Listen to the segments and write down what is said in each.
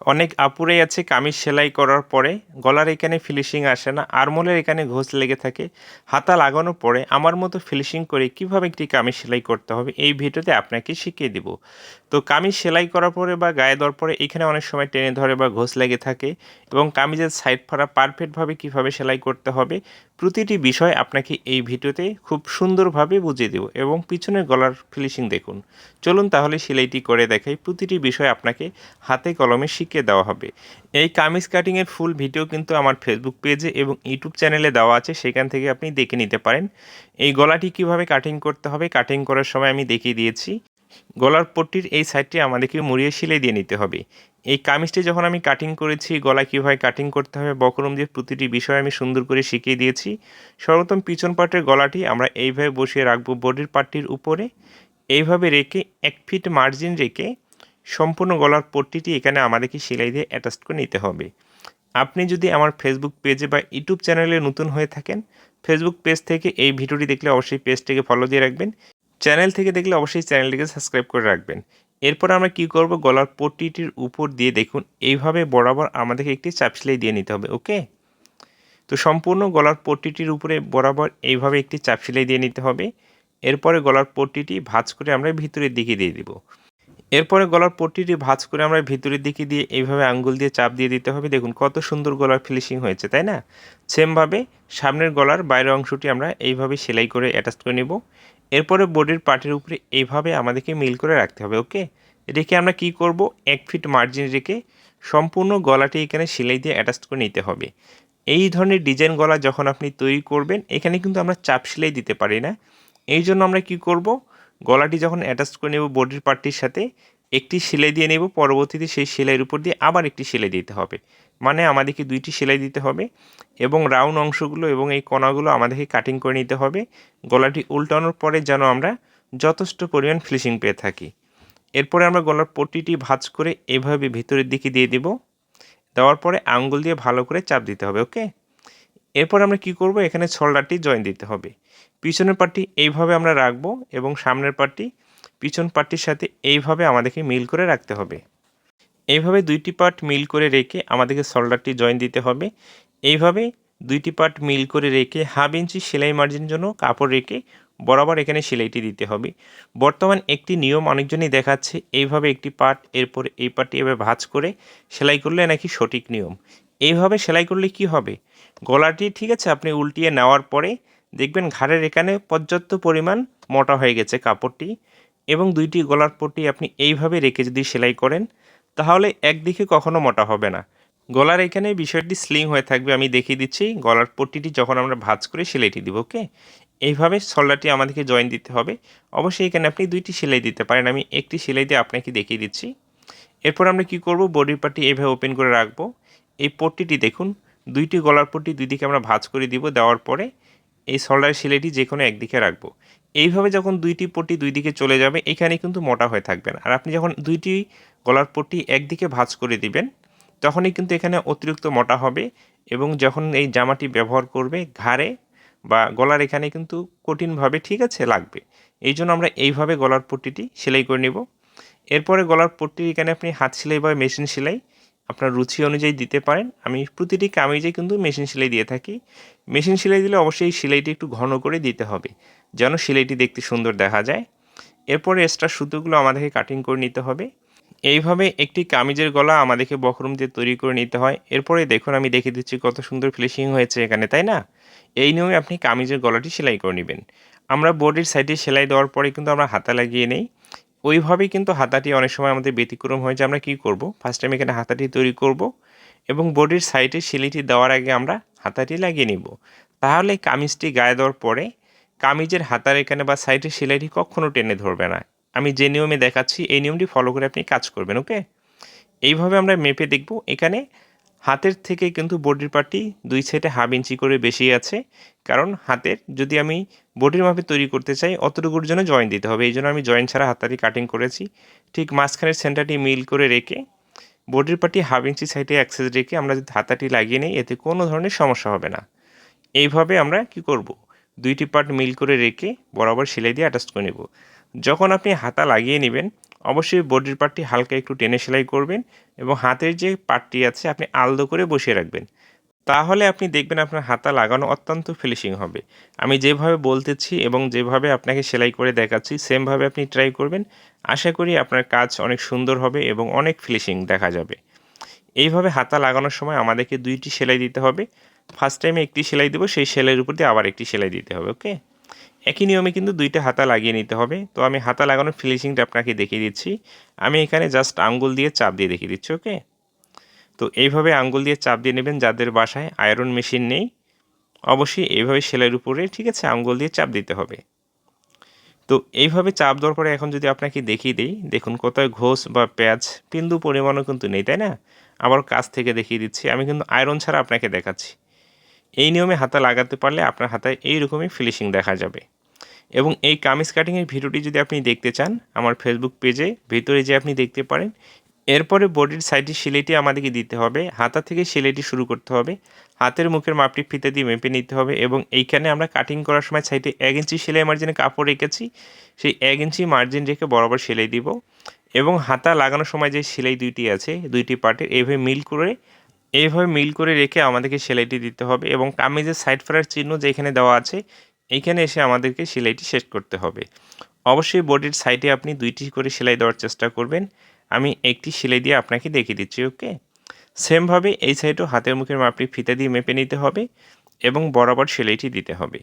অনেক আপুরাই আছে কামিজ সেলাই করার পরে, গলার এখানে ফিনিশিং আসে না, আরমোলের এখানে ঘোষ লেগে থাকে, হাতা লাগানোর পরে, আমার মতো ফিনিশিং করে কীভাবে একটি কামিজ সেলাই করতে হবে এই ভিডিওতে আপনাকে শিখিয়ে দিব। তো কামিজ সেলাই করার পরে বা গায়ে দেওয়ার পরে এখানে অনেক সময় টেনে ধরে বা ঘোষ লেগে থাকে এবং কামিজের সাইড ফাড়া পারফেক্টভাবে কীভাবে সেলাই করতে হবে প্রতিটি বিষয় আপনাকে এই ভিডিওতে খুব সুন্দরভাবে বুঝিয়ে দেব এবং পিছনের গলার ফিনিশিং দেখুন। চলুন তাহলে সেলাইটি করে দেখাই প্রতিটি বিষয় আপনাকে হাতে কলমে শিখিয়ে দেওয়া হবে। এই কামিজ কাটিংয়ের ফুল ভিডিও কিন্তু আমার ফেসবুক পেজে এবং ইউটিউব চ্যানেলে দেওয়া আছে, সেখান থেকে আপনি দেখে নিতে পারেন। এই গলাটি কীভাবে কাটিং করতে হবে কাটিং করার সময় আমি দেখিয়ে দিয়েছি। গলার পট্টির এই সাইডটি আমাদেরকে মুড়িয়ে সিলাই দিয়ে নিতে হবে। এই কামিজটি যখন আমি কাটিং করেছি, গলা কীভাবে কাটিং করতে হবে, বকরম দিয়ে প্রতিটি বিষয় আমি সুন্দর করে শিখিয়ে দিয়েছি। সর্বপ্রথম পিছন পাটের গলাটি আমরা এইভাবে বসিয়ে রাখব বডির পাটটির উপরে। এইভাবে রেখে এক ফিট মার্জিন রেখে সম্পূর্ণ গলার পট্টিটি এখানে আমাদেরকে সেলাই দিয়ে অ্যাটাচ করে নিতে হবে। আপনি যদি আমার ফেসবুক পেজে বা ইউটিউব চ্যানেলে নতুন হয়ে থাকেন ফেসবুক পেজ থেকে এই ভিডিওটি দেখলে অবশ্যই পেজটিকে ফলো দিয়ে রাখবেন। চ্যানেল থেকে দেখলে অবশ্যই চ্যানেলটিকে সাবস্ক্রাইব করে রাখবেন। এরপর আমরা কি করব? গলার পট্টিটির উপর দিয়ে দেখুন, এইভাবে বরাবর আমাদেরকে একটি চাপ সেলাই দিয়ে নিতে হবে ওকে তো সম্পূর্ণ গলার পট্টিটির উপরে বরাবর এইভাবে একটি চাপ সেলাই দিয়ে নিতে হবে। এরপরে গলার পট্টিটি ভাঁজ করে আমরা ভিতরের দিকে দিয়ে দিব। এরপরে গলার পট্টিটি ভাঁজ করে আমরা ভিতরের দিকে দিয়ে এইভাবে আঙ্গুল দিয়ে চাপ দিয়ে দিতে হবে। দেখুন কত সুন্দর গলার ফিনিশিং হয়েছে, তাই না? সেমভাবে সামনের গলার বাইরের অংশটি আমরা এইভাবে সেলাই করে অ্যাটাচ করে নেব। এরপরে বডির পার্টের উপরে এইভাবে আমাদেরকে মিল করে রাখতে হবে, ওকে? রেখে আমরা কি করব? এক ফিট মার্জিন রেখে সম্পূর্ণ গলাটি এখানে সেলাই দিয়ে অ্যাটাচ করে নিতে হবে। এই ধরনের ডিজাইন গলা যখন আপনি তৈরি করবেন, এখানে কিন্তু আমরা চাপ সেলাই দিতে পারি না। এই জন্য আমরা কি করব? গলাটি যখন অ্যাটাচ করে নেব বডির পার্টটির সাথে, একটি সেলাই দিয়ে নেব, পরবর্তীতে সেই সেলাইয়ের উপর দিয়ে আবার একটি সেলাই দিতে হবে। মানে আমাদেরকে দুইটি সেলাই দিতে হবে এবং রাউন্ড অংশগুলো এবং এই কণাগুলো আমাদেরকে কাটিং করে নিতে হবে। গলাটি উল্টানোর পরে যেন আমরা যথেষ্ট পরিমাণ ফিনিশিং পেয়ে থাকি। এরপরে আমরা গলার পট্টিটি ভাঁজ করে এভাবে ভিতরের দিকে দিয়ে দেব। দেওয়ার পরে আঙ্গুল দিয়ে ভালো করে চাপ দিতে হবে ওকে এরপর আমরা কি করব? এখানে শোল্ডারটি জয়েন দিতে হবে। পিছনের পার্টটি এইভাবে আমরা রাখব এবং সামনের পার্টটি পিছন পার্টটির সাথে এইভাবে আমাদেরকে মিল করে রাখতে হবে। এইভাবে দুইটি পার্ট মিল করে রেখে আমাদেরকে শোল্ডারটি জয়েন দিতে হবে। এইভাবে দুইটি পার্ট মিল করে রেখে হাফ ইঞ্চি সেলাই মার্জিনের জন্য কাপড় রেখে বরাবর এখানে সেলাইটি দিতে হবে। বর্তমান একটি নিয়ম অনেকজনই দেখাচ্ছে, এইভাবে একটি পার্ট এরপর এই পার্টটি এভাবে ভাঁজ করে সেলাই করলে নাকি সঠিক নিয়ম। এইভাবে সেলাই করলে কি হবে? গলাটি ঠিক আছে, আপনি উল্টিয়ে নেওয়ার পরে দেখবেন ঘাড়ের এখানে পর্যাপ্ত পরিমাণ মোটা হয়ে গেছে কাপড়টি এবং দুইটি গলার পট্টি আপনি এইভাবে রেখে যদি সেলাই করেন, তাহলে একদিকে কখনো মোটা হবে না। গলার এখানে বিষয়টি স্লিং হয়ে থাকবে, আমি দেখিয়ে দিচ্ছি। গলার পট্টিটি যখন আমরা ভাজ করে সেলাইটি দিব, ওকে? এইভাবে শোল্ডারটি আমাদেরকে জয়েন দিতে হবে। অবশ্যই এখানে আপনি দুইটি সেলাই দিতে পারেন। আমি একটি সেলাই দিয়ে আপনাকে দেখিয়ে দিচ্ছি। এরপর আমরা কি করব? বডির পার্টি এইভাবে ওপেন করে রাখব। এই পট্টিটি দেখুন, দুইটি গলার পট্টি দুই দিকে আমরা ভাঁজ করে দিব। দেওয়ার পরে এই শোল্ডার সেলাইটি যে কোনো একদিকে রাখব। এইভাবে যখন দুইটি পট্টি দুই দিকে চলে যাবে, এখানে কিন্তু মোটা হয়ে থাকবেন আর আপনি যখন দুইটি গলার পট্টি একদিকে ভাঁজ করে দিবেন, তখনই কিন্তু এখানে অতিরিক্ত মোটা হবে এবং যখন এই জামাটি ব্যবহার করবে ঘাড়ে বা গলার এখানে কিন্তু কঠিনভাবে ঠিক আছে লাগবে। এই জন্য আমরা এইভাবে গলার পট্টিটি সেলাই করে নেব। এরপরে গলার পট্টির এখানে আপনি হাত সেলাই বা মেশিন সেলাই আপনার রুচি অনুযায়ী দিতে পারেন। আমি প্রতিটি কামিজে কিন্তু মেশিন সেলাই দিয়ে থাকি। মেশিন সেলাই দিলে অবশ্যই সেলাইটি একটু ঘন করে দিতে হবে, যেন সেলাইটি দেখতে সুন্দর দেখা যায়। এরপরে এক্সট্রা সুতোগুলো আমাদেরকে কাটিং করে নিতে হবে। এইভাবে একটি কামিজের গলা আমাদেরকে বকরম দিয়ে তৈরি করে নিতে হয়। এরপরে দেখুন, আমি দেখে দিচ্ছি কত সুন্দর ফিনিশিং হয়েছে এখানে, তাই না? এই নিয়মে আপনি কামিজের গলাটি সেলাই করে নেবেন। আমরা বোর্ডের সাইডে সেলাই দেওয়ার পরে কিন্তু আমরা হাতা লাগিয়ে নেই। ওইভাবেই কিন্তু হাতাটি অনেক সময় আমাদের ব্যতিক্রম হয়ে যায়, আমরা কী করব? ফার্স্ট টাইম এখানে হাতাটি তৈরি করব এবং বডির সাইডে সেলাইটি দেওয়ার আগে আমরা হাতাটি লাগিয়ে নিব। তাহলে কামিজটি গায়ে দেওয়ার পরে কামিজের হাতার এখানে বা সাইডের সেলাইটি কখনও টেনে ধরবে না। আমি যে নিয়মে দেখাচ্ছি, এই নিয়মটি ফলো করে আপনি কাজ করবেন ওকে এইভাবে আমরা মেপে দেখব, এখানে হাতের থেকে কিন্তু বডির পার্টটি দুই সাইডে হাফ ইঞ্চি করে বেশি আছে। কারণ হাতের যদি আমি বডির মাপে তৈরি করতে চাই, অতটুকুর জন্য জয়েন দিতে হবে। এই জন্য আমি জয়েন ছাড়া হাতাটি কাটিং করেছি। ঠিক মাঝখানের সেন্টারটি মিল করে রেখে বডির পার্টি হাফ ইঞ্চি সাইডে অ্যাক্সেস রেখে আমরা যদি হাতাটি লাগিয়ে নিই, এতে কোনো ধরনের সমস্যা হবে না। এইভাবে আমরা কি করব? দুইটি পার্ট মিল করে রেখে বরাবর সেলাই দিয়ে অ্যাটাচ করে নেব। যখন আপনি হাতা লাগিয়ে নেবেন, অবশ্যই বডির পার্টটি হালকা একটু টেনে সেলাই করবেন এবং হাতের যে পার্টটি আছে আপনি আলদো করে বসিয়ে রাখবেন। তাহলে আপনি দেখবেন আপনার হাতা লাগানো অত্যন্ত ফিনিশিং হবে। আমি যেভাবে বলতেছি এবং যেভাবে আপনাকে সেলাই করে দেখাচ্ছি, সেমভাবে আপনি ট্রাই করবেন। আশা করি আপনার কাজ অনেক সুন্দর হবে এবং অনেক ফিনিশিং দেখা যাবে। এইভাবে হাতা লাগানোর সময় আমাদেরকে দুইটি সেলাই দিতে হবে। ফার্স্ট টাইমে একটি সেলাই দেবো, সেই সেলাইয়ের উপর দিয়ে আবার একটি সেলাই দিতে হবে ওকে একই নিয়মে কিন্তু দুইটা হাতা লাগিয়ে নিতে হবে। তো আমি হাতা লাগানোর ফিনিশিংটা আপনাকে দেখিয়ে দিচ্ছি। আমি এখানে জাস্ট আঙ্গুল দিয়ে চাপ দিয়ে দেখিয়ে দিচ্ছি, ওকে? তো এইভাবে আঙ্গুল দিয়ে চাপ দিয়ে নেবেন যাদের বাসায় আয়রন মেশিন নেই। অবশ্যই এইভাবে সেলাইয়ের উপরে, ঠিক আছে, আঙ্গুল দিয়ে চাপ দিতে হবে। তো এইভাবে চাপ দেওয়ার পরে এখন যদি আপনাকে দেখিয়ে দিই, দেখুন কোথায় ঘোষ বা পেঁয়াজ, বিন্দু পরিমাণও কিন্তু নেই, তাই না? আবার কাছ থেকে দেখিয়ে দিচ্ছি। আমি কিন্তু আয়রন ছাড়া আপনাকে দেখাচ্ছি। এই নিয়মে হাতা লাগাতে পারলে আপনার হাতায় এইরকমই ফিনিশিং দেখা যাবে। এবং এই কামিজ কাটিংয়ের ভিডিওটি যদি আপনি দেখতে চান, আমার ফেসবুক পেজে ভিতরে যে আপনি দেখতে পারেন। এরপরে বডির সাইডে সেলাইটি আমাদেরকে দিতে হবে। হাতা থেকে সেলাইটি শুরু করতে হবে। হাতের মুখের মাপটি ফিতে দিয়ে মেপে নিতে হবে এবং এইখানে আমরা কাটিং করার সময় সাইডে এক ইঞ্চি সেলাই মার্জিনে কাপড় রেখেছি। সেই এক ইঞ্চি মার্জিন রেখে বরাবর সেলাই দিব। এবং হাতা লাগানোর সময় যে সেলাই দুইটি আছে, দুইটি পার্টের এইভাবে মিল করে এইভাবে মিল করে রেখে আমাদেরকে সেলাইটি দিতে হবে এবং কামিজের সাইড ফেরার চিহ্ন যেখানে দেওয়া আছে, এইখানে এসে আমাদেরকে সেলাইটি শেষ করতে হবে। অবশ্যই বডির সাইডে আপনি দুইটি করে সেলাই দেওয়ার চেষ্টা করবেন। আমি একটি সেলাই দিয়ে আপনাকে দেখিয়ে দিচ্ছি ওকে সেমভাবে এই সাইডও হাতের মুখের মাপটি ফিতা দিয়ে মেপে নিতে হবে এবং বরাবর সেলাইটি দিতে হবে।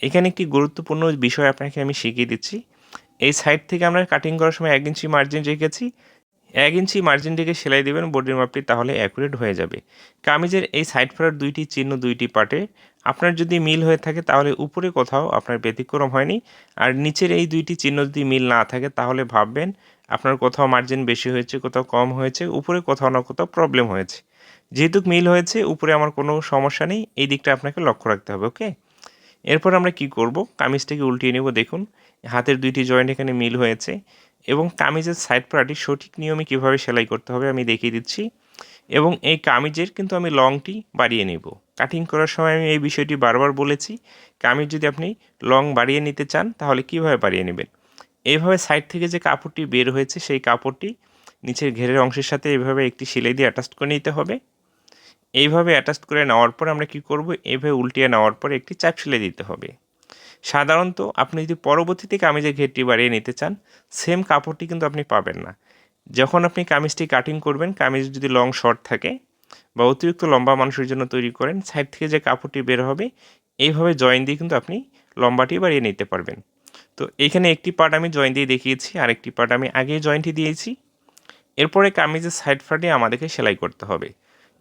এখানে একটি গুরুত্বপূর্ণ বিষয় আপনাকে আমি শিখিয়ে দিচ্ছি। এই সাইড থেকে আমরা কাটিং করার সময় এক ইঞ্চি মার্জিন রেখেছি। এক ইঞ্চি মার্জিন রেখে সেলাই দেবেন বডির মাপটি তাহলে অ্যাকুরেট হয়ে যাবে। কামিজের এই সাইড ফেরার দুইটি চিহ্ন দুইটি পার্টে আপনার যদি মিল হয়ে থাকে তাহলে উপরে কোথাও আপনার ব্যতিক্রম হয়নি। আর নিচের এই দুইটি চিহ্ন যদি মিল না থাকে তাহলে ভাববেন আপনার কোথাও মার্জিন বেশি হয়েছে, কোথাও কম হয়েছে, উপরে কোথাও না কোথাও প্রবলেম হয়েছে। যেহেতু মিল হয়েছে, উপরে আমার কোনো সমস্যা নেই, এই দিকটা আপনাকে লক্ষ্য রাখতে হবে ওকে এরপর আমরা কি করব? কামিজটাকে উল্টিয়ে নেব, দেখুন, হাতের দুইটি জয়েন্ট এখানে মিল হয়েছে। এবং কামিজের সাইড পার্টি সঠিক নিয়মে কীভাবে সেলাই করতে হবে আমি দেখিয়ে দিচ্ছি। এবং এই কামিজের কিন্তু আমি লংটি বাড়িয়ে নেব। কাটিং করার সময় আমি এই বিষয়টি বারবার বলেছি, কামিজ যদি আপনি লং বাড়িয়ে নিতে চান, তাহলে কীভাবে বাড়িয়ে নেবেন? এইভাবে সাইড থেকে যে কাপড়টি বের হয়েছে, সেই কাপড়টি নিচের ঘেরের অংশের সাথে এইভাবে একটি সেলাই দিয়ে অ্যাটাচ করে নিতে হবে। এইভাবে অ্যাটাচ করে নেওয়ার পর আমরা কি করব? এইভাবে উল্টিয়ে নেওয়ার পর একটি চাপ সেলাই দিতে হবে। সাধারণত আপনি যদি পরবর্তীতে কামিজের ঘেরটি বাড়িয়ে নিতে চান সেম কাপড়টি কিন্তু আপনি পাবেন না। যখন আপনি কামিজটি কাটিং করবেন, কামিজ যদি লং শর্ট থাকে বা অতিরিক্ত লম্বা মানুষের জন্য তৈরি করেন সাইড থেকে যে কাপড়টি বের হবে, এইভাবে জয়েন দিয়ে কিন্তু আপনি লম্বাটি বাড়িয়ে নিতে পারবেন। তো এখানে একটি পার্ট আমি জয়েন দিয়ে দেখিয়েছি আর একটি পার্ট আমি আগেই জয়েন্টটি দিয়েছি। এরপরে কামিজের সাইড ফাটে আমাদেরকে সেলাই করতে হবে।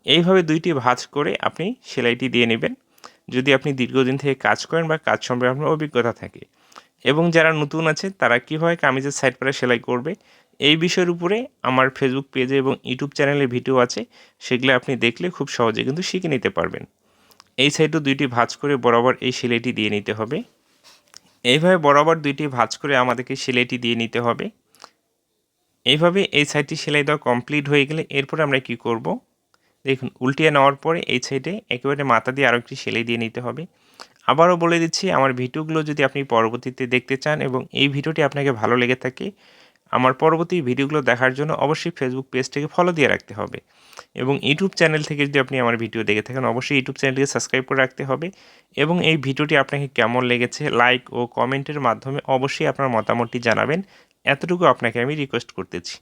এইভাবে দুইটি ভাঁজ করে আপনি সেলাইটি দিয়ে নেবেন। যদি আপনি দীর্ঘদিন থেকে কাজ করেন বা কাজ সম্পর্কে আপনার অভিজ্ঞতা থাকে। এবং যারা নতুন আছে, তারা কীভাবে কামিজের সাইড পারে সেলাই করবে, এই বিষয়ের উপরে আমার ফেসবুক পেজে এবং ইউটিউব চ্যানেলে ভিডিও আছে। সেগুলো আপনি দেখলে খুব সহজে কিন্তু শিখে নিতে পারবেন। এই সাইডও দুইটি ভাঁজ করে বরাবর এই সেলাইটি দিয়ে নিতে হবে। এইভাবে বরাবর দুইটি ভাঁজ করে আমাদেরকে সেলাইটি দিয়ে নিতে হবে। এইভাবে এই সাইডটি সেলাই দেওয়া কমপ্লিট হয়ে গেলে এরপরে আমরা কি করব? দেখুন, উল্টিয়ে নেওয়ার পরে এই সাইডে একেবারে মাথা দিয়ে আরও একটি সেলাই দিয়ে নিতে হবে। আবারও বলে দিচ্ছি, আমার ভিডিওগুলো যদি আপনি পরবর্তীতে দেখতে চান এবং এই ভিডিওটি আপনাকে ভালো লেগে থাকে, আমার পরবর্তী ভিডিওগুলো দেখার জন্য অবশ্যই ফেসবুক পেজটিকে ফলো দিয়ে রাখতে হবে এবং ইউটিউব চ্যানেল থেকে যদি আপনি আমার ভিডিও দেখে থাকেন, অবশ্যই ইউটিউব চ্যানেলটিকে সাবস্ক্রাইব করে রাখতে হবে এবং এই ভিডিওটি আপনাকে কেমন লেগেছে লাইক ও কমেন্টের মাধ্যমে অবশ্যই আপনার মতামতটি জানাবেন। এতটুকু আপনাকে আমি রিকোয়েস্ট করতেছি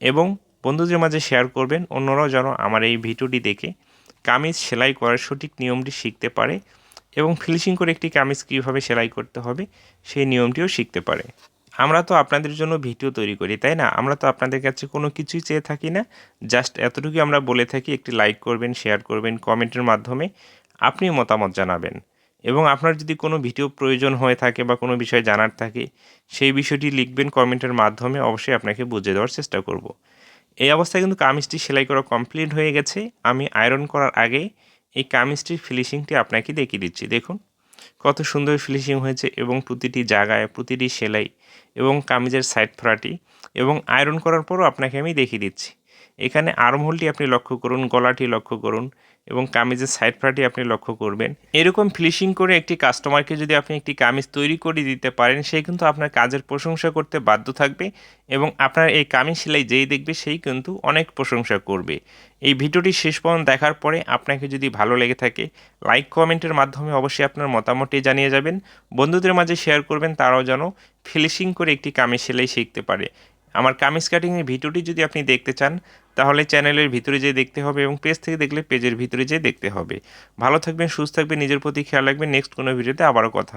এবং বন্ধুদের মাঝে শেয়ার করবেন, অন্যরাও যেন আমার এই ভিডিওটি দেখে কামিজ সেলাই করার সঠিক নিয়মটি শিখতে পারে এবং ফিনিশিং করে একটি কামিজ কীভাবে সেলাই করতে হবে সেই নিয়মটিও শিখতে পারে। আমরা তো আপনাদের জন্য ভিডিও তৈরি করি, তাই না? আমরা তো আপনাদের কাছে কোনো কিছুই চেয়ে থাকি না। জাস্ট এতটুকুই আমরা বলে থাকি, একটি লাইক করবেন শেয়ার করবেন, কমেন্টের মাধ্যমে আপনি মতামত জানাবেন। এবং আপনার যদি কোনো ভিডিও প্রয়োজন হয়ে থাকে বা কোনো বিষয় জানার থাকে, সেই বিষয়টি লিখবেন কমেন্টের মাধ্যমে, অবশ্যই আপনাকে বুঝিয়ে দেওয়ার চেষ্টা করব। এই অবস্থায় কিন্তু কামিজটি সেলাই করা কমপ্লিট হয়ে গেছে। আমি আয়রন করার আগে এই কামিজটির ফিনিশিংটি আপনাকে দেখিয়ে দিচ্ছি। দেখুন, কত সুন্দর ফিনিশিং হয়েছে এবং প্রতিটি জায়গায়, প্রতিটি সেলাই এবং কামিজের সাইড ফোরাটি এবং আয়রন করার পরও আপনাকে আমি দেখিয়ে দিচ্ছি। এখানে আর্মহোলটি আপনি লক্ষ্য করুন, গলাটি লক্ষ্য করুন এবং কামিজের সাইড পার্টি আপনি লক্ষ্য করবেন। এরকম ফিনিশিং করে একটি কাস্টমারকে যদি আপনি একটি কামিজ তৈরি করে দিতে পারেন, সে কিন্তু আপনার কাজের প্রশংসা করতে বাধ্য থাকবে এবং আপনার এই কামিজ সেলাই যেই দেখবে সেই কিন্তু অনেক প্রশংসা করবে। এই ভিডিওটি শেষ পর্যন্ত দেখার পরে আপনাকে যদি ভালো লেগে থাকে লাইক কমেন্টের মাধ্যমে অবশ্যই আপনার মতামতটি জানিয়ে যাবেন। বন্ধুদের মাঝে শেয়ার করবেন, তারাও যেন ফিনিশিং করে একটি কামিজ সেলাই শিখতে পারে। আমার কামিজ কাটিংয়ের ভিডিওটি যদি আপনি দেখতে চান তাহলে চ্যানেলের ভিতরে যেয়ে দেখতে হবে এবং পেজ থেকে দেখলে পেজের ভিতরে যেয়ে দেখতে হবে। ভালো থাকবেন, সুস্থ থাকবেন, নিজের প্রতি খেয়াল রাখবেন। নেক্সট কোনো ভিডিওতে আবারও কথা